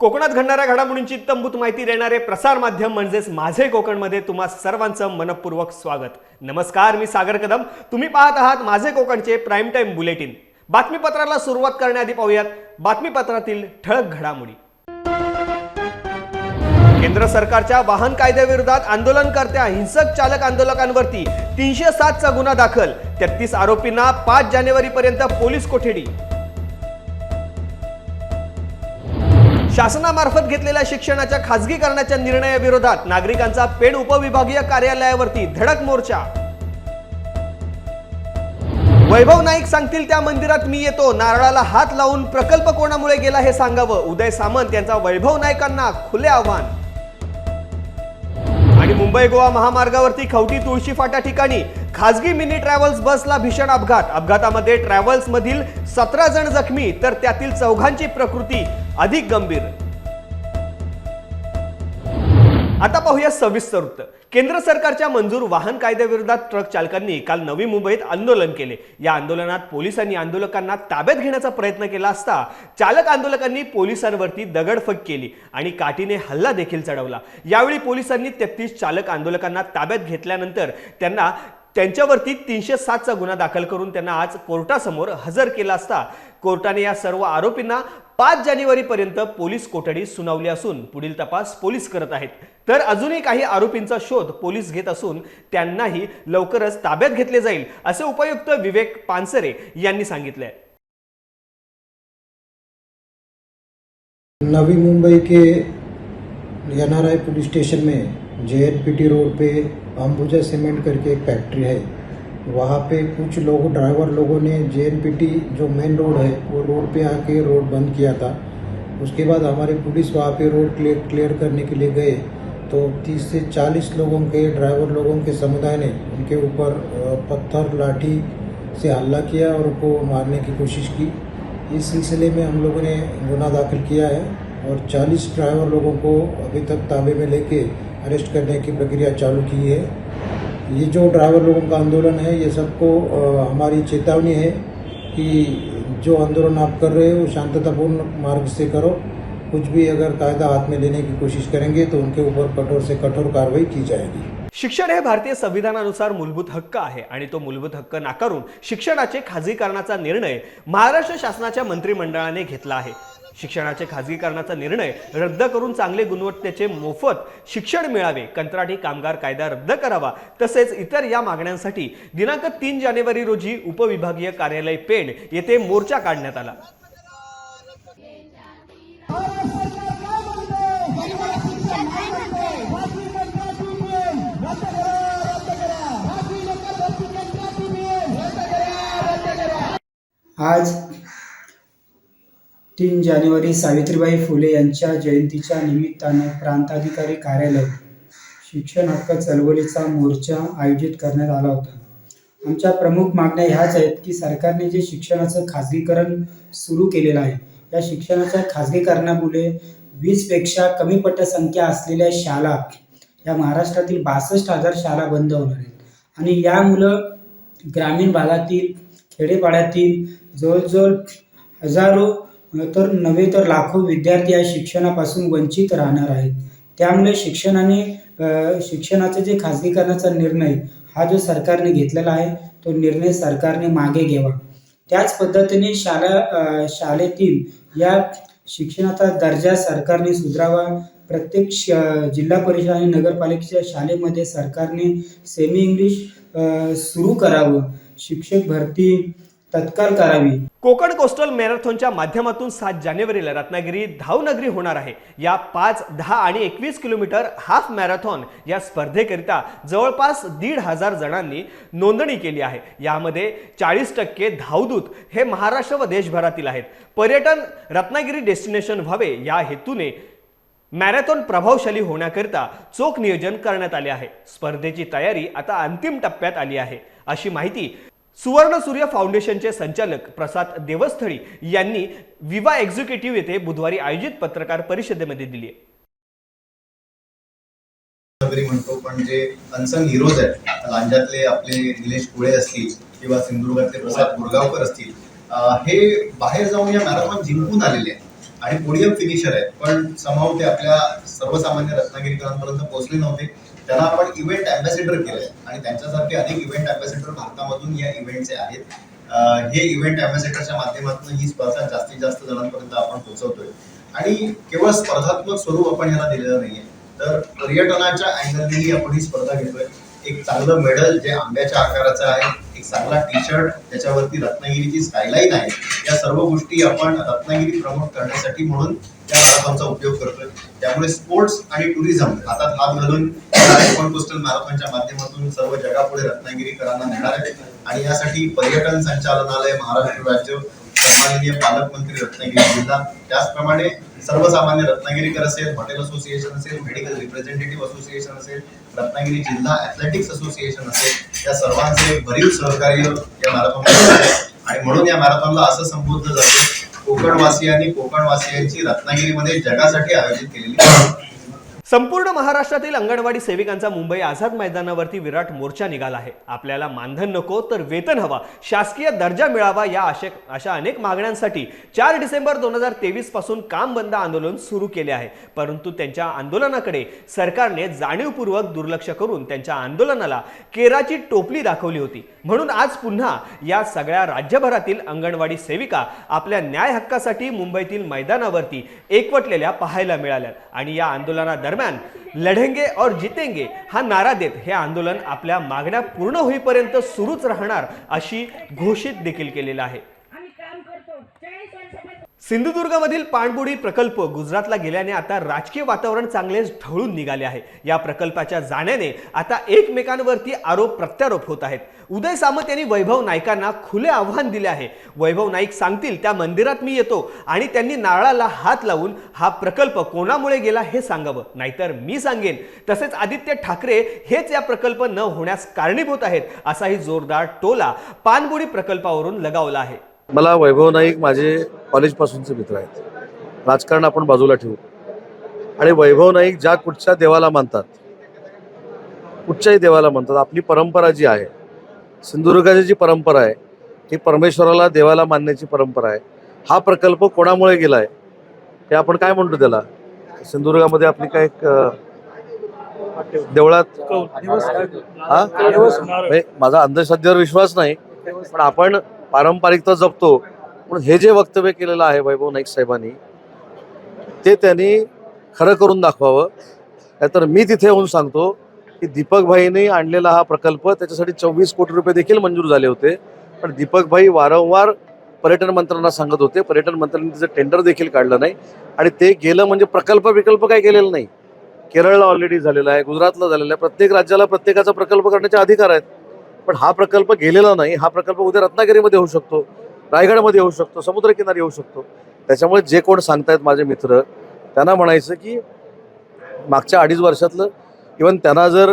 कोकणात घडणाऱ्या घडामोडींची तंबूत माहिती देणारे प्रसार माध्यम म्हणजेच माझे कोकणमध्ये तुम्हा सर्वांचं मनपूर्वक स्वागत. नमस्कार मी सागर कदम. तुम्ही पाहत आहात माझे कोकणचे प्राईम टाईम बुलेटिन. बातमीपत्राला सुरुवात करण्याआधी पाहूयात बातमीपत्रातील ठळक घडामोडी. केंद्र सरकारच्या वाहन कायद्याविरोधात आंदोलनकर्त्या हिंसक चालक आंदोलकांवरती तीनशे सातचा गुन्हा दाखल. तेहतीस आरोपींना पाच जानेवारीपर्यंत पोलीस कोठडी. शासनामार्फत घेतलेल्या शिक्षणाच्या खासगीकरणाच्या निर्णयाविरोधात नागरिकांचा पेड उपविभागीय कार्यालयावरती धडक मोर्चा. वैभव नाईक सांगतील त्या मंदिरात मी येतो नारळाला हात लावून प्रकल्प कोणामुळे गेला हे सांगावं? उदय सामंत यांचा वैभव नाईकांना खुले आव्हान. आणि मुंबई गोवा महामार्गावरती खवटी तुळशी फाटा ठिकाणी खासगी मिनी ट्रॅव्हल्स बसला भीषण अपघात. अपघातामध्ये ट्रॅव्हल्स मधील सतरा जण जखमी तर त्यातील चौघांची प्रकृती अधिक गंभीर. आता पाहूया सविस्तर वृत्त. केंद्र सरकारच्या मंजूर वाहन कायद्याविरोधात ट्रक चालकांनी काल नवी मुंबईत आंदोलन केले. या आंदोलनात पोलिसांनी आंदोलकांना ताब्यात घेण्याचा प्रयत्न केला असता चालक आंदोलकांनी पोलिसांवरती दगडफेक केली आणि काठीने हल्ला देखील चढवला. यावेळी पोलिसांनी तेहतीस चालक आंदोलकांना ताब्यात घेतल्यानंतर त्यांना त्यांच्यावरती तीनशे सातचा गुन्हा दाखल करून त्यांना आज कोर्टासमोर हजर केला असता. कोर्टाने या सर्व आरोपींना पाच जानेवारीपर्यंत पोलीस कोठडी सुनावली असून पुढील तपास पोलीस करत आहेत. तर अजूनही काही आरोपींचा शोध पोलीस घेत असून त्यांनाही लवकरच ताब्यात घेतले जाईल असे उपायुक्त विवेक पानसरे यांनी सांगितले नवी मुंबई के एनआरआई पुलिस स्टेशन में टी रोड पे अंबुजा सीमेंट करके एक फैक्ट्री है। वहाँ पे कुछ लोग, ड्राइवर लोगों ने जेएनपीटी जो मेन रोड है, वो रोड पे आके रोड बंद किया था। उसके बाद हमारे पुलिस वहाँ पे रोड क्लियर क्लियर करने के लिए गए। तो 30 से 40 लोगों के, ड्राइवर लोगों के समुदाय ने उनके ऊपर पत्थर, लाठी से हल्ला किया और उनको मारने की कोशिश की। इस सिलसिले में हम लोगों ने गुना दाखिल किया है और 40 ड्राइवर लोगों को अभी तक ताबे में लेके अरेस्ट करने की प्रक्रिया चालू की है। ये जो ड्राइवर लोगों का आंदोलन है ये सबको हमारी चेतावनी है कि जो आंदोलन आप कर रहे हो शांततापूर्ण मार्ग से करो। कुछ भी अगर कायदा हाथ में लेने की कोशिश करेंगे तो उनके ऊपर कठोर से कठोर कार्रवाई की जाएगी। शिक्षण हे भारतीय संविधानानुसार मूलभूत हक्क आहे आणि तो मूलभूत हक्क नाकारून शिक्षणाचे खाजगीकरणाचा निर्णय महाराष्ट्र शासनाच्या मंत्रिमंडळाने घेतला आहे. शिक्षणाचे खाजगीकरणाचा निर्णय रद्द करून चांगले गुणवत्तेचे मोफत शिक्षण मिळावे. कंत्राटी कामगार कायदा रद्द करावा. तसेच इतर या मागण्यांसाठी दिनांक तीन जानेवारी रोजी उपविभागीय कार्यालय पेण येथे मोर्चा काढण्यात आला. आज तीन जानेवारी सावित्रीबाई फुले यांच्या जयंतीच्या निमित्ताने प्रांताधिकारी कार्यालय शिक्षण हक्क चळवळीचा मोर्चा आयोजित करण्यात आला होता. आमच्या प्रमुख मागण्या ह्याच आहेत की सरकारने जे शिक्षणाचं खाजगीकरण सुरू केलेलं आहे या शिक्षणाच्या खाजगीकरणामुळे वीसपेक्षा कमी पटसंख्या असलेल्या शाळा या महाराष्ट्रातील बासष्ट हजार शाळा बंद होणार आहेत. आणि यामुळं ग्रामीण भागातील खेडेपाड्यातील जवळजवळ हजारो तर नव्हे तर लाखो विद्यार्थी या शिक्षणापासून वंचित राहणार आहेत. त्यामुळे शिक्षणाने शिक्षणाचे जे खाजगीकरणाचा निर्णय हा जो सरकारने घेतलेला आहे तो निर्णय सरकारने मागे घ्यावा. त्याच पद्धतीने शाळा शाळेतील या शिक्षणाचा दर्जा सरकारने सुधारावा. प्रत्येक श जिल्हा परिषद आणि नगरपालिकेच्या शाळेमध्ये सरकारने सेमी इंग्लिश सुरू करावं. शिक्षक भरती तत्काळ करावी. कोकण कोस्टल मॅरेथॉनच्या माध्यमातून सात जानेवारीला रत्नागिरी धावनगरी होणार आहे. या पाच दहा आणि एकवीस किलोमीटर हाफ मॅरेथॉन या स्पर्धेकरिता जवळपास दीड हजार जणांनी नोंदणी केली आहे. यामध्ये चाळीस टक्के धावदूत हे महाराष्ट्र व देशभरातील आहेत. पर्यटन रत्नागिरी डेस्टिनेशन व्हावे या हेतूने मॅरेथॉन प्रभावशाली होण्याकरिता चोख नियोजन करण्यात आले आहे. स्पर्धेची तयारी आता अंतिम टप्प्यात आली आहे. अशी माहिती सुवर्ण सूर्य फाउंडेशनचे संचालक प्रसाद देवस्थळी यांनी विवा एक्झिक्युटिव्ह येथे बुधवारी आयोजित पत्रकार परिषदेमध्ये दिली म्हणतो पण जे अनसन हिरोज आहेत लांजातले आपले निलेश कुळे असतील किंवा सिंधुदुर्गातले प्रसाद मुरगावकर असतील हे बाहेर जाऊन या मॅरेथॉन जिंकून आलेले आहेत आणि पोडियम फिनिशर आहेत. पण समाव ते आपल्या सर्वसामान्य रत्नागिरीकरांपर्यंत पोहोचले नव्हते. त्यांना आपण इव्हेंट अँबॅसेडर केलंय. आणि त्यांच्यासारखे अनेक इव्हेंट अँबॅसेडर भारतामधून या इव्हेंटचे आहेत. हे इव्हेंट अँबॅसेडरच्या माध्यमातून ही स्पर्धा जास्तीत जास्त जणांपर्यंत आपण पोहोचवतोय. आणि केवळ स्पर्धात्मक स्वरूप आपण याला दिलेलं नाहीये. तर पर्यटनाच्या अँगलनेही आपण ही स्पर्धा घेतोय. एक चांगलं मेडल जे आंब्याच्या आकाराचं आहे एक चांगला टी शर्ट त्याच्यावरती रत्नागिरीची स्कायलाईन आहे. या सर्व गोष्टी आपण रत्नागिरी प्रमोट करण्यासाठी म्हणून त्या मॅरेथॉनचा उपयोग करतोय. त्यामुळे स्पोर्ट्स आणि टुरिझम हातात हात घालून कोकण कोस्टल मॅरेथॉनच्या माध्यमातून सर्व जगापुढे रत्नागिरीकरांना नेणार आहे. आणि यासाठी पर्यटन संचालनालय महाराष्ट्र राज्य सन्माननीय पालकमंत्री रत्नागिरी जिल्हा त्याचप्रमाणे सर्वसामान्य रत्नागिरीकर असेल हॉटेल असोसिएशन असेल मेडिकल रिप्रेझेंटेटिव्ह असोसिएशन असेल रत्नागिरी जिल्हा ॲथलेटिक्स असोसिएशन असेल या सर्वांचे भरीव सहकार्य या मॅरेथॉन आणि म्हणून या मॅरेथॉनला असं संबोधलं जातं कोकणवासियांनी कोकणवासियांची रत्नागिरीमध्ये जगासाठी आयोजित केलेली संपूर्ण महाराष्ट्रातील अंगणवाडी सेविकांचा मुंबई आझाद मैदानावरती विराट मोर्चा निघाला आहे. आपल्याला मानधन नको तर वेतन हवा. शासकीय दर्जा मिळावा या अशे अशा अनेक मागण्यांसाठी चार डिसेंबर दोन हजार तेवीसपासून काम बंद आंदोलन सुरू केले आहे. परंतु त्यांच्या आंदोलनाकडे सरकारने जाणीवपूर्वक दुर्लक्ष करून त्यांच्या आंदोलनाला केराची टोपली दाखवली होती. म्हणून आज पुन्हा या सगळ्या राज्यभरातील अंगणवाडी सेविका आपल्या न्याय हक्कासाठी मुंबईतील मैदानावरती एकवटलेल्या पाहायला मिळाल्या आणि या आंदोलनादरम्यान लढेंगे और जितेंगे हा नारा देत हे आंदोलन आपल्या मागण्या पूर्ण होईपर्यंत सुरूच राहणार अशी घोषित देखील केलेलं आहे. सिंधुदुर्गमधील पाणबुडी प्रकल्प गुजरातला गेल्याने आता राजकीय वातावरण चांगलेच ढळून निघाले आहे. या प्रकल्पाच्या जाण्याने आता एकमेकांवरती आरोप प्रत्यारोप होत आहेत. उदय सामंत यांनी वैभव नाईकांना खुले आव्हान दिले आहे. वैभव नाईक सांगतील त्या मंदिरात मी येतो आणि त्यांनी नारळाला हात लावून हा प्रकल्प कोणामुळे गेला हे सांगावं. नाहीतर मी सांगेन. तसेच आदित्य ठाकरे हेच या प्रकल्प न होण्यास कारणीभूत आहेत असाही जोरदार टोला पाणबुडी प्रकल्पावरून लगावला आहे. मला वैभव नाईक माझे कॉलेजपासूनचे मित्र आहेत. राजकारण आपण बाजूला ठेवू. आणि वैभव नाईक ज्या कुठच्या देवाला मानतात कुठच्याही देवाला मानतात आपली परंपरा जी आहे सिंधुदुर्गाची जी परंपरा आहे ती परमेश्वराला देवाला मानण्याची परंपरा आहे. हा प्रकल्प कोणामुळे गेला आहे हे आपण काय म्हणतो त्याला? सिंधुदुर्गामध्ये आपली काय एक देवळात हा माझा अंधश्रद्धेवर विश्वास नाही पण आपण पारंपरिकता जपतो म्हणून हे जे वक्तव्य केलेलं आहे वैभव नाईक साहेबांनी ते त्यांनी खरं करून दाखवावं. नाहीतर मी तिथे येऊन सांगतो की दीपकभाईनी आणलेला हा प्रकल्प त्याच्यासाठी चोवीस कोटी रुपये देखील मंजूर झाले होते. पण दीपक भाई वारंवार पर्यटन मंत्र्यांना सांगत होते. पर्यटन मंत्र्यांनी त्याचं टेंडर देखील काढलं नाही. आणि ते गेलं म्हणजे प्रकल्प विकल्प काय केलेला नाही. केरळला ऑलरेडी झालेला आहे गुजरातला झालेला आहे. प्रत्येक राज्याला प्रत्येकाचा प्रकल्प करण्याचे अधिकार आहेत. पण हा प्रकल्प गेलेला नाही. हा प्रकल्प उद्या रत्नागिरीमध्ये होऊ शकतो रायगडमध्ये होऊ शकतो समुद्रकिनारी होऊ शकतो. त्याच्यामुळे जे कोण सांगतायत माझे मित्र त्यांना म्हणायचं की मागच्या अडीच वर्षातलं इवन त्यांना जर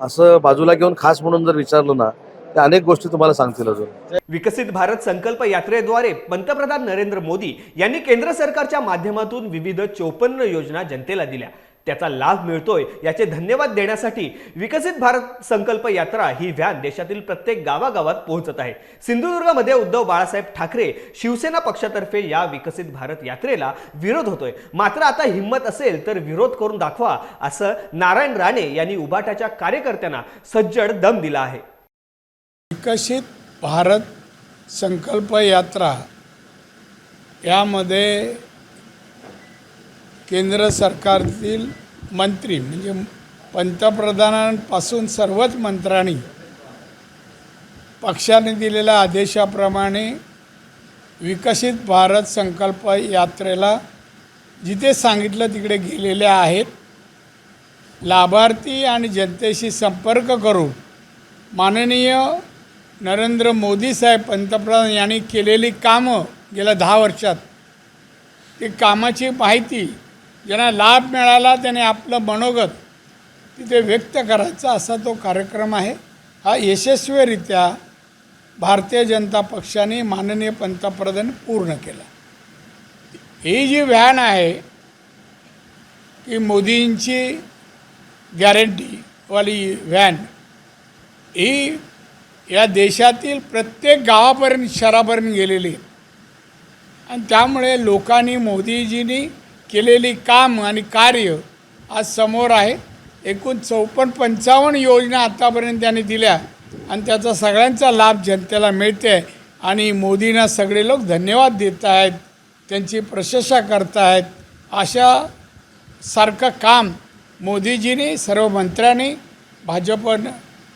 असं बाजूला घेऊन खास म्हणून जर विचारलं ना तर अनेक गोष्टी तुम्हाला सांगतील अजून. विकसित भारत संकल्प यात्रेद्वारे पंतप्रधान नरेंद्र मोदी यांनी केंद्र सरकारच्या माध्यमातून विविध चोपन्न योजना जनतेला दिल्या. त्याचा लाभ मिळतोय याचे धन्यवाद देण्यासाठी विकसित भारत संकल्प यात्रा ही व्हॅन देशातील प्रत्येक गावागावात पोहोचत आहे. सिंधुदुर्गमध्ये उद्धव बाळासाहेब ठाकरे शिवसेना पक्षातर्फे या विकसित भारत यात्रेला विरोध होतोय. मात्र आता हिंमत असेल तर विरोध करून दाखवा असं नारायण राणे यांनी उबाटाच्या कार्यकर्त्यांना सज्जड दम दिला आहे. विकसित भारत संकल्प यात्रा यामध्ये केंद्र सरकारतील मंत्री म्हणजे पंतप्रधानांपासून सर्वच मंत्र्यांनी पक्षाने दिलेल्या आदेशाप्रमाणे विकसित भारत संकल्प यात्रेला जिथे सांगितलं तिकडे गेलेले आहेत लाभार्थी आणि जनतेशी संपर्क करून माननीय नरेंद्र मोदी साहेब पंतप्रधान यांनी केलेली कामं गेल्या दहा वर्षात ती कामाची माहिती ज्यांना लाभ मिळाला त्याने आपलं मनोगत तिथे व्यक्त करायचा असा तो कार्यक्रम आहे. हा यशस्वीरित्या भारतीय जनता पक्षाने माननीय पंतप्रधान पूर्ण केला. ही जी व्हॅन आहे की मोदींची गॅरंटीवाली व्हॅन ही या देशातील प्रत्येक गावापर्यंत शहरापर्यंत गेलेली आहे. आणि त्यामुळे लोकांनी मोदीजींनी केलेली काम आणि कार्य आज समोर आहे. एकूण चौपन्न पंचावन्न योजना आत्तापर्यंत त्यांनी दिल्या आणि त्याचा सगळ्यांचा लाभ जनतेला मिळते आहे आणि मोदींना सगळे लोक धन्यवाद देत आहेत त्यांची प्रशंसा करत आहेत. अशा सारखं काम मोदीजींनी सर्व मंत्र्यांनी भाजप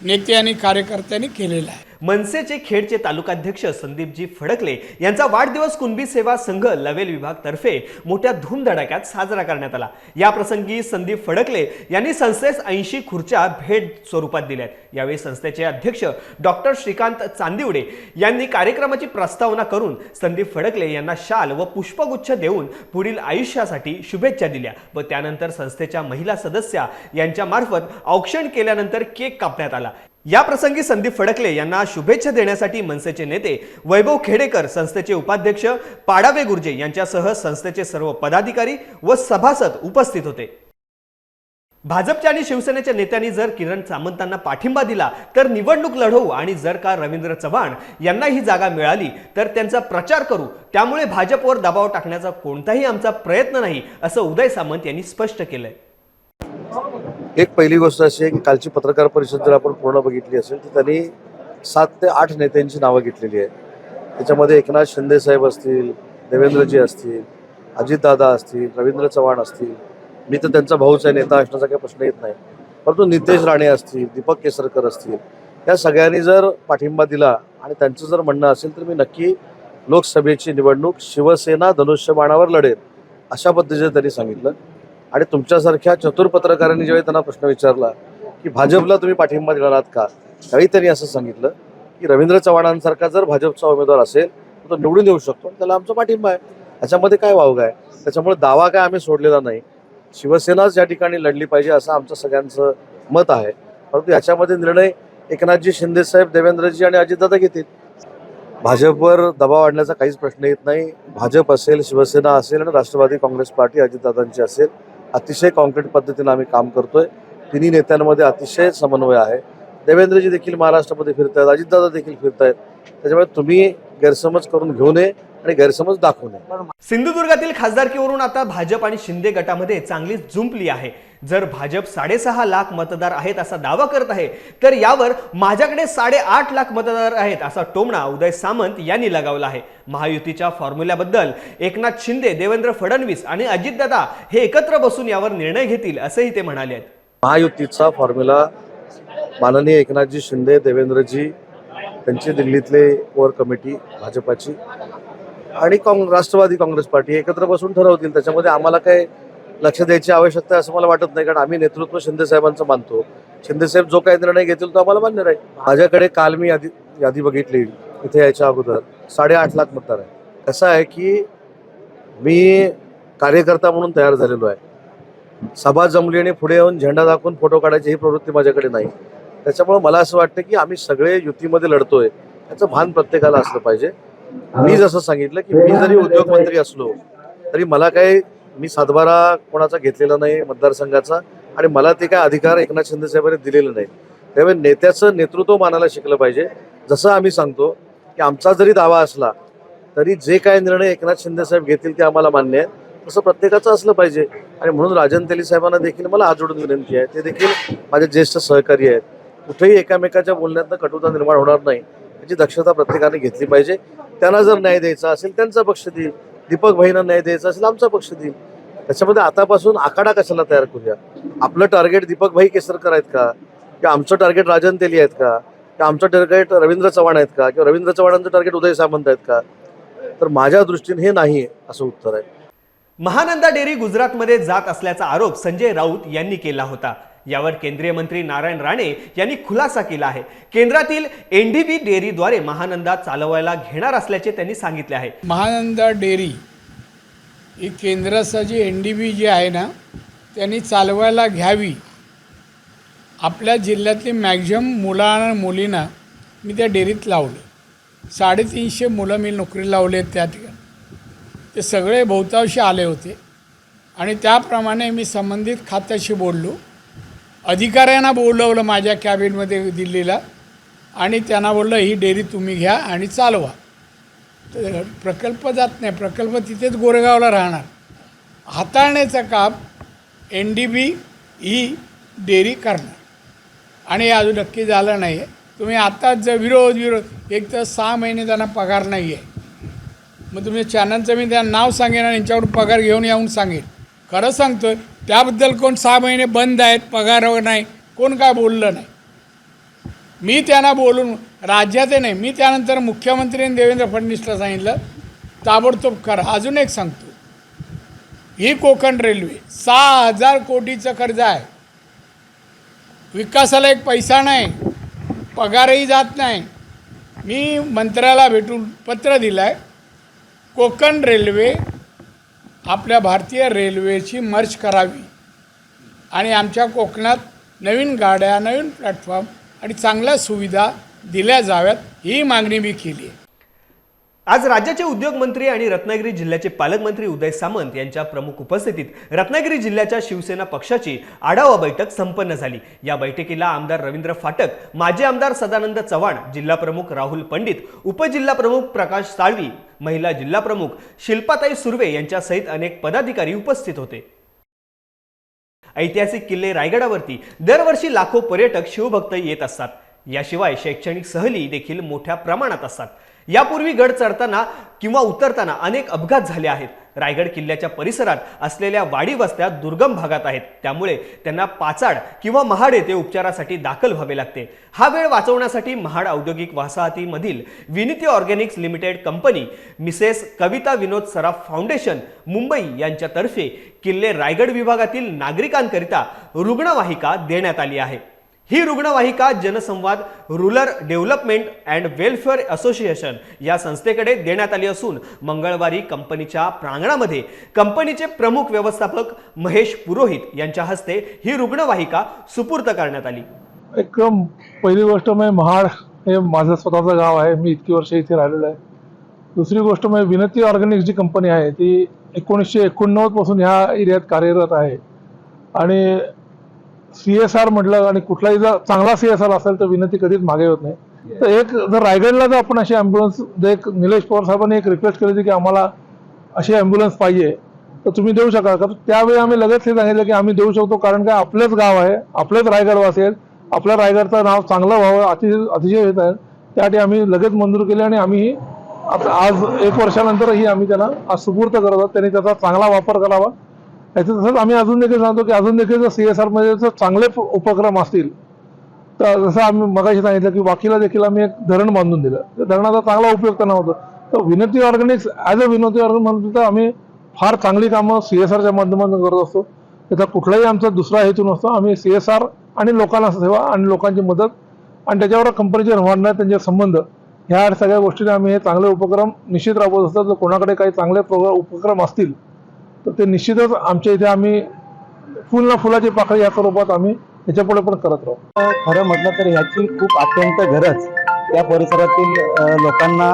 नेते आणि कार्यकर्त्यांनी केलेलं आहे. मनसेचे खेडचे तालुकाध्यक्ष संदीपजी फडकले यांचा वाढदिवस कुणबी सेवा संघ लवेल विभागतर्फे मोठ्या धूमधडाक्यात साजरा करण्यात आला. या प्रसंगी संदीप फडकले यांनी संस्थेस ऐंशी खुर्च्या भेट स्वरूपात दिल्यात. यावेळी संस्थेचे अध्यक्ष डॉक्टर श्रीकांत चांदिवडे यांनी कार्यक्रमाची प्रस्तावना करून संदीप फडकले यांना शाल व पुष्पगुच्छ देऊन पुढील आयुष्यासाठी शुभेच्छा दिल्या व त्यानंतर संस्थेच्या महिला सदस्या यांच्या मार्फत औक्षण केल्यानंतर केक कापण्यात आला. या प्रसंगी संदीप फडकले यांना शुभेच्छा देण्यासाठी मनसेचे नेते वैभव खेडेकर संस्थेचे उपाध्यक्ष पाडावे गुर्जे यांच्यासह संस्थेचे सर्व पदाधिकारी व सभासद उपस्थित होते. भाजपच्या आणि शिवसेनेच्या नेत्यांनी जर किरण सामंतांना पाठिंबा दिला तर निवडणूक लढवू आणि जर का रवींद्र चव्हाण यांना ही जागा मिळाली तर त्यांचा प्रचार करू. त्यामुळे भाजपवर दबाव टाकण्याचा कोणताही आमचा प्रयत्न नाही असं उदय सामंत यांनी स्पष्ट केलंय. एक पहिली गोष्ट अशी आहे की कालची पत्रकार परिषद जर आपण पूर्ण बघितली असेल तर त्यांनी सात ते आठ नेत्यांची नावं घेतलेली आहे त्याच्यामध्ये एकनाथ शिंदे साहेब असतील देवेंद्रजी असतील अजितदादा असतील रवींद्र चव्हाण असतील. मी तर त्यांचा भाऊच आहे नेता असण्याचा काही प्रश्न येत नाही. परंतु नितेश राणे असतील दीपक केसरकर असतील या सगळ्यांनी जर पाठिंबा दिला आणि त्यांचं जर म्हणणं असेल तर मी नक्की लोकसभेची निवडणूक शिवसेना धनुष्यबाणावर लढेल अशा पद्धतीने त्यांनी सांगितलं. आणि तुमच्यासारख्या चतुर पत्रकारांनी ज्यावेळी त्यांना प्रश्न विचारला की भाजपला तुम्ही पाठिंबा देणार आहात का? त्यावेळी त्यांनी असं सांगितलं की रवींद्र चव्हाणांसारखा जर भाजपचा उमेदवार असेल तर तो निवडून येऊ शकतो. त्याला आमचा पाठिंबा आहे. त्याच्यामध्ये काय वावग आहे? त्याच्यामुळे दावा काय आम्ही सोडलेला नाही. शिवसेनाच या ठिकाणी लढली पाहिजे असं आमचं सगळ्यांचं मत आहे. परंतु याच्यामध्ये निर्णय एकनाथजी शिंदे साहेब देवेंद्रजी आणि अजितदादा घेतील. भाजपवर दबाव आणण्याचा काहीच प्रश्न येत नाही. भाजप असेल शिवसेना असेल आणि राष्ट्रवादी काँग्रेस पार्टी अजितदादांची असेल. अतिशय कॉन्क्रीट पद्धतीनं आम्ही काम करतोय. तिन्ही नेत्यांमध्ये अतिशय समन्वय आहे. देवेंद्रजी देखील महाराष्ट्रामध्ये फिरत आहेत अजितदादा देखील फिरत आहेत त्याच्यामुळे तुम्ही गैरसमज करून घेऊ नये आणि गैरसमज दाखवू नये. सिंधुदुर्गातील खासदारकीवरून आता भाजप आणि शिंदे गटामध्ये चांगलीच जुंपली आहे. जर भाजप साडेसहा लाख मतदार आहेत असा दावा करत आहे तर यावर माझ्याकडे साडेआठ लाख मतदार आहेत असा टोमणा उदय सामंत यांनी लगावला आहे. महायुतीच्या फॉर्म्युल्याबद्दल एकनाथ शिंदे देवेंद्र फडणवीस आणि अजितदादा हे एकत्र बसून यावर निर्णय घेतील असंही ते म्हणाले आहेत. महायुतीचा फॉर्म्युला माननीय एकनाथजी शिंदे देवेंद्रजी त्यांची दिल्लीतले कोर कमिटी भाजपाची आणि काँग राष्ट्रवादी काँग्रेस पार्टी एकत्र बसून ठरवतील. त्याच्यामध्ये आम्हाला काय लक्ष द्यायची आवश्यकता असं मला वाटत नाही कारण आम्ही नेतृत्व शिंदे साहेबांचं मानतो. शिंदे साहेब जो काही निर्णय घेतील तो आम्हाला मान्य राहील. माझ्याकडे काल मी यादी यादी बघितली इथे यायच्या अगोदर. साडेआठ लाख मतदार आहे. कसं आहे की मी कार्यकर्ता म्हणून तयार झालेलो आहे. सभा जमली आणि पुढे येऊन झेंडा दाखवून फोटो काढायची ही प्रवृत्ती माझ्याकडे नाही. त्याच्यामुळे मला असं वाटतं की आम्ही सगळे युतीमध्ये लढतोय त्याचं भान प्रत्येकाला असलं पाहिजे. मी जसं सांगितलं की मी जरी उद्योगमंत्री असलो तरी मला काही मी सातबारा कोणाचा घेतलेला नाही मतदारसंघाचा आणि मला ते काय अधिकार एकनाथ शिंदे साहेबांनी दिलेले नाही त्यामुळे नेत्याचं नेतृत्व मानायला शिकलं पाहिजे. जसं आम्ही सांगतो की आमचा जरी दावा असला तरी जे काय निर्णय एकनाथ शिंदे साहेब घेतील ते आम्हाला मान्य आहे. तसं प्रत्येकाचं असलं पाहिजे. आणि म्हणून राजन तेली साहेबांना देखील मला हात जोडून विनंती आहे. ते देखील माझे ज्येष्ठ सहकारी आहेत. कुठेही एकामेकाच्या बोलण्यातनं कटुता निर्माण होणार नाही. याची दक्षता प्रत्येकाने घेतली पाहिजे. त्यांना जर न्याय द्यायचा असेल त्यांचा पक्ष देईल. दीपक भाईना न्याय द्यायचा असेल आमचा पक्ष देईल. त्याच्यामध्ये आतापासून आखाडा कशाला तयार करूया? आपलं टार्गेट दीपक भाई केसरकर आहेत का? किंवा आमचं टार्गेट राजन तेली आहेत का? किंवा आमचं टार्गेट रवींद्र चव्हाण आहेत का? किंवा रवींद्र चव्हाणांचं टार्गेट उदय सामंत आहेत का? तर माझ्या दृष्टीने हे नाही आहे असं उत्तर आहे. महानंदा डेअरी गुजरातमध्ये जात असल्याचा आरोप संजय राऊत यांनी केला होता. यावर केंद्रीय मंत्री नारायण राणे यांनी खुलासा केला आहे. केंद्रातील एनडीबी डेअरीद्वारे महानंदा चालवायला घेणार असल्याचे त्यांनी सांगितले आहे. महानंदा डेअरी ही केंद्राचं जी एन डी बी जी आहे ना त्यांनी चालवायला घ्यावी. आपल्या जिल्ह्यातली मॅक्झिमम मुलांना मुलींना मी त्या डेअरीत लावलं. साडेतीनशे मुलं मी नोकरी लावले आहेत त्या ठिकाणी. ते सगळे बहुतांशी आले होते. आणि त्याप्रमाणे मी संबंधित खात्याशी बोललो. अधिकाऱ्यांना बोलवलं माझ्या कॅबिनमध्ये दिल्लीला आणि त्यांना बोललं ही डेअरी तुम्ही घ्या आणि चालवा. तर प्रकल्प जात नाही. प्रकल्प तिथेच गोरेगावला राहणार. हाताळण्याचं काम एन डी बी ही डेअरी करणार. आणि हे अजून नक्की झालं नाही आहे तुम्ही आत्ताच जर विरोध विरोध एक तर सहा महिने त्यांना पगार नाही आहे मग तुम्ही चॅनलचं मी त्यांना नाव सांगेन आणि यांच्याकडून पगार घेऊन येऊन सांगेन. खरं सांगतो त्याबद्दल कोण सहा महिने बंद आहेत पगार नाही कोण काय बोललं नाही. मी त्यांना बोलून राज्याचे नाही मी त्यानंतर मुख्यमंत्री आणि देवेंद्र फडणवीसला सांगितलं ताबडतोब करा. अजून एक सांगतो ही कोकण रेल्वे सहा हजार कोटीचं कर्ज आहे. विकासाला एक पैसा नाही पगारही जात नाही. मी मंत्र्याला भेटून पत्र दिलं आहे कोकण रेल्वे आपल्या भारतीय रेल्वेची मर्च करावी. आणि आमच्या कोकणात नवीन गाड्या नवीन प्लॅटफॉर्म आणि चांगल्या सुविधा दिल्या जाव्यात ही मागणी मी केली आहे. आज राज्याचे उद्योगमंत्री आणि रत्नागिरी जिल्ह्याचे पालकमंत्री उदय सामंत यांच्या प्रमुख उपस्थितीत रत्नागिरी जिल्ह्याच्या शिवसेना पक्षाची आढावा बैठक संपन्न झाली. या बैठकीला आमदार रवींद्र फाटक माजी आमदार सदानंद चव्हाण जिल्हाप्रमुख राहुल पंडित उपजिल्हाप्रमुख प्रकाश साळवी महिला जिल्हाप्रमुख शिल्पाताई सुर्वे यांच्यासहित अनेक पदाधिकारी उपस्थित होते. ऐतिहासिक किल्ले रायगडावरती दरवर्षी लाखो पर्यटक शिवभक्त येत असतात. याशिवाय शैक्षणिक सहली देखील मोठ्या प्रमाणात असतात. यापूर्वी गड चढताना किंवा उतरताना अनेक अपघात झाले आहेत. रायगड किल्ल्याच्या परिसरात असलेल्या वाडी वस्त्या दुर्गम भागात आहेत. त्यामुळे त्यांना पाचाड किंवा महाड येथे उपचारासाठी दाखल व्हावे लागते. हा वेळ वाचवण्यासाठी महाड औद्योगिक वसाहतीमधील Viniti organics limited company Mrs Kavita Vinod Saraf foundation Mumbai यांच्यातर्फे किल्ले रायगड विभागातील नागरिकांकरिता रुग्णवाहिका देण्यात आली आहे. ही रुग्णवाहिका Jansamvad rural development and welfare association या संस्थेकडे देण्यात आली असून मंगळवारी कंपनीच्या प्रांगणामध्ये कंपनीचे प्रमुख व्यवस्थापक महेश पुरोहित यांच्या हस्ते ही रुग्णवाहिका सुपूर्त करण्यात आली. एकदम पहिली गोष्ट म्हणजे महाड हे माझं स्वतःचं गाव आहे. मी इतकी वर्ष इथे राहिलेलो आहे. दुसरी गोष्ट म्हणजे विनती ऑर्गॅनिक्स जी कंपनी आहे ती एकोणीसशे एकोणनव्वदपासून ह्या एरियात कार्यरत आहे. आणि सी एस आर म्हटलं आणि कुठलाही जर चांगला सी एस आर असेल तर विनंती कधीच मागे होत नाही. तर एक जर रायगडला जर आपण अशी ॲम्ब्युलन्स एक निलेश पवार साहेबांनी एक रिक्वेस्ट केली होती की आम्हाला अशी ॲम्ब्युलन्स पाहिजे तर तुम्ही देऊ शकाल का? तर त्यावेळी आम्ही लगेच हे सांगितलं की आम्ही देऊ शकतो कारण काय आपलंच गाव आहे आपलेच रायगडवासी आहेत आपल्या रायगडचं नाव चांगलं व्हावं अतिशय अतिशय येत आहे. त्यासाठी आम्ही लगेच मंजूर केली आणि आम्ही आता आज एक वर्षानंतरही आम्ही त्यांना आज सुपूर्त करत आहोत. त्यांनी त्याचा चांगला वापर करावा. याचं तसंच आम्ही अजून देखील सांगतो की अजून देखील जर सी एस आरमध्ये जर चांगले उपक्रम असतील तर जसं आम्ही मगाशी सांगितलं की वाकीला देखील आम्ही एक धरण बांधून दिलं. तर धरणाचा चांगला उपयोग त्यांना होतो. तर विनंती ऑर्गॅनिक्स ॲज अ विनंती ऑर्गॅनिक म्हणून तर आम्ही फार चांगली कामं सी एस आरच्या माध्यमातून करत असतो. त्याचा कुठलाही आमचा दुसरा हेतू नसतो. आम्ही सी एस आर आणि लोकांना सेवा आणि लोकांची मदत आणि त्याच्यावर कंपनीचे रवाना त्यांचे संबंध ह्या सगळ्या गोष्टीने आम्ही हे चांगले उपक्रम निश्चित राबवत असतात जर कोणाकडे काही चांगले प्रोग्राम उपक्रम असतील तर ते निश्चितच आमच्या इथे आम्ही फुल ना फुलाची पाकळी या स्वरूपात आम्ही याच्यापुढे पण करत राहू. खरं म्हटलं तर ह्याची खूप अत्यंत गरज त्या परिसरातील लोकांना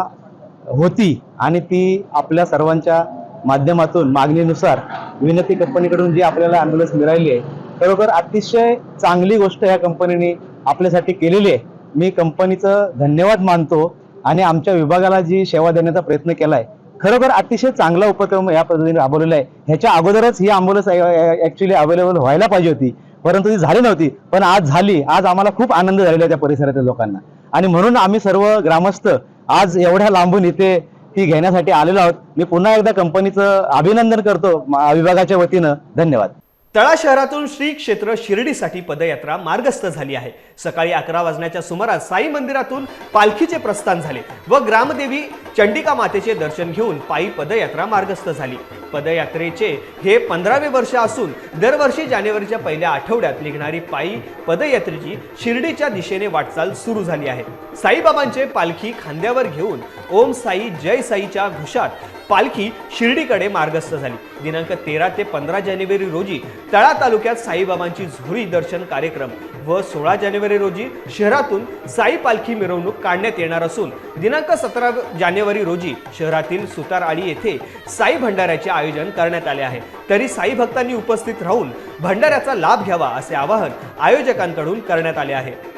होती आणि ती आपल्या सर्वांच्या माध्यमातून मागणीनुसार विनंती कंपनीकडून जी आपल्याला ॲम्ब्युलन्स मिळाली आहे खरोखर अतिशय चांगली गोष्ट या कंपनीने आपल्यासाठी केलेली आहे. मी कंपनीचं धन्यवाद मानतो आणि आमच्या विभागाला जी सेवा देण्याचा प्रयत्न केला आहे खरोखर अतिशय चांगला उपक्रम या पद्धतीने राबवलेला आहे. ह्याच्या अगोदरच ही ॲम्ब्युलन्स ॲक्च्युली अवेलेबल व्हायला पाहिजे होती. परंतु ती झाली नव्हती. पण आज झाली. आज आम्हाला खूप आनंद झालेला आहे त्या परिसरातील लोकांना. आणि म्हणून आम्ही सर्व ग्रामस्थ आज एवढ्या लांबून इथे ती घेण्यासाठी आलेलो आहोत. मी पुन्हा एकदा कंपनीचं अभिनंदन करतो विभागाच्या वतीनं. धन्यवाद. तळा शहरातून श्री क्षेत्र शिर्डीसाठी पदयात्रा मार्गस्थ झाली आहे. सकाळी अकरा वाजण्याच्या सुमारास साई मंदिरातून पालखीचे प्रस्थान झाले व ग्रामदेवी चंडिका मातेचे दर्शन घेऊन पायी पदयात्रा मार्गस्थ झाली. पदयात्रेचे हे पंधरावे वर्ष असून दरवर्षी जानेवारीच्या पहिल्या आठवड्यात निघणारी पायी पदयात्रेची शिर्डीच्या दिशेने वाटचाल सुरू झाली आहे. साईबाबांचे पालखी खांद्यावर घेऊन ओम साई जय साईच्या घुशात पालखी शिर्डीकडे मार्गस्थ झाली. दिनांक तेरा ते पंधरा जानेवारी रोजी तळा तालुक्यात साईबाबांची झुरी दर्शन कार्यक्रम व सोळा जानेवारी रोजी शहरातून साई पालखी मिरवणूक काढण्यात येणार असून दिनांक सतरा जानेवारी रोजी शहरातील सुतारआळी येथे साई भंडाऱ्याचे आयोजन करण्यात आले आहे. तरी साई भक्तांनी उपस्थित राहून भंडाऱ्याचा लाभ घ्यावा असे आवाहन आयोजकांकडून करण्यात आले आहे.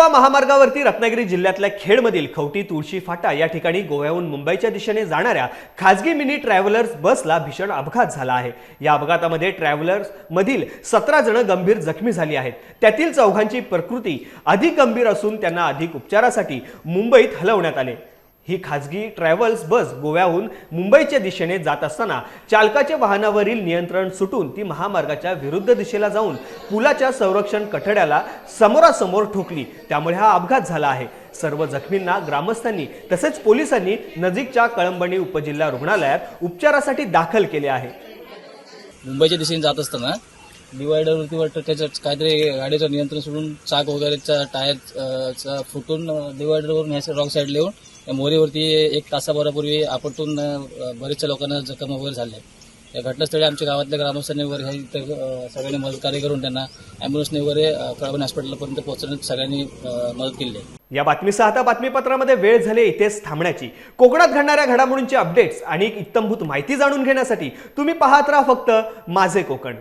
गोवा महामार्गावरती रत्नागिरी जिल्ह्यातल्या खेडमधील खवटी तुळशी फाटा या ठिकाणी गोव्याहून मुंबईच्या दिशेने जाणाऱ्या खाजगी मिनी ट्रॅव्हलर्स बसला भीषण अपघात झाला आहे. या अपघातामध्ये ट्रॅव्हलर्स मधील सतरा जण गंभीर जखमी झाली आहेत. त्यातील चौघांची प्रकृती अधिक गंभीर असून त्यांना अधिक उपचारासाठी मुंबईत हलवण्यात आले. ही खाजगी ट्रॅव्हल्स बस गोव्याहून मुंबईच्या दिशेने जात असताना चालकाच्या वाहनावरील नियंत्रण सुटून ती महामार्गाच्या विरुद्ध दिशेला जाऊन पुलाच्या संरक्षण कठड्याला समोरासमोर ठोकली. त्यामुळे हा अपघात झाला आहे. सर्व जखमींना ग्रामस्थांनी तसेच पोलिसांनी नजीकच्या कळंबणी उपजिल्हा रुग्णालयात उपचारासाठी दाखल केले आहे. मुंबईच्या दिशेने जात असताना डिवायडरवरती वाटतं त्याच्यात काहीतरी गाडीचं नियंत्रण सोडून चाक वगैरेचा टायर फुटून डिवायडरवरून ह्या रॉंग साईडला येऊन या मोरीवरती एक तासाभरापूर्वी आपटून बरेचशा लोकांना जखम वगैरे झाले. या घटनास्थळी आमच्या गावातल्या ग्रामस्थांनी वगैरे हे इथं, सगळ्यांनी मदत कार्य करून त्यांना अँब्युलन्सने वगैरे कळवण हॉस्पिटलपर्यंत पोहोचण्यात सगळ्यांनी मदत केली आहे. या बातमीसह आता बातमीपत्रामध्ये वेळ झाली इथेच थांबण्याची. कोकणात घडणाऱ्या घडामोडींचे अपडेट्स आणि इत्तमभूत माहिती जाणून घेण्यासाठी तुम्ही पाहत राहा फक्त माझे कोकण.